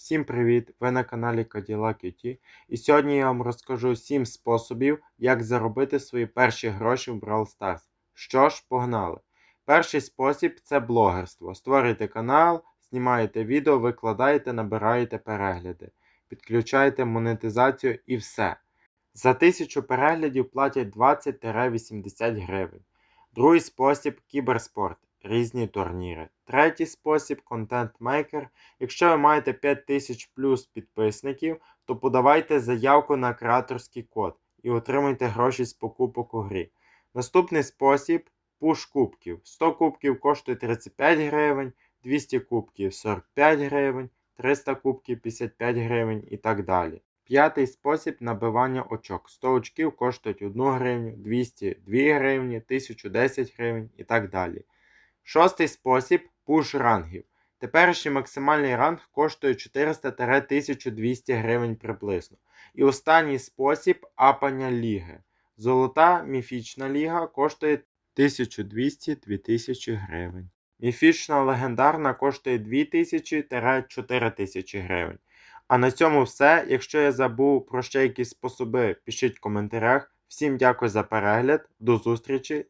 Всім привіт! Ви на каналі Cadillac UT. І сьогодні я вам розкажу 7 способів, як заробити свої перші гроші в Brawl Stars. Що ж, погнали! Перший спосіб це блогерство. Створюєте канал, знімаєте відео, викладаєте, набираєте перегляди, підключаєте монетизацію і все. За 1000 переглядів платять 20-80 гривень. Другий спосіб кіберспорт, різні турніри. Третій спосіб контент-мейкер. Якщо ви маєте 5000 плюс підписників, то подавайте заявку на креаторський код і отримайте гроші з покупок у грі. Наступний спосіб пуш кубків. 100 кубків коштує 35 гривень, 200 кубків 45 гривень, 300 кубків 55 гривень і так далі. П'ятий спосіб набивання очок. 100 очків коштують 1 гривню, 200 2 гривні, 1010 гривень і так далі. Шостий спосіб пуш рангів. Теперішній максимальний ранг коштує 400-1200 гривень приблизно. І останній спосіб апання ліги. Золота міфічна ліга коштує 1200-2000 гривень. Міфічна легендарна коштує 2000-4000 гривень. А на цьому все. Якщо я забув про ще якісь способи, пишіть в коментарях. Всім дякую за перегляд, до зустрічі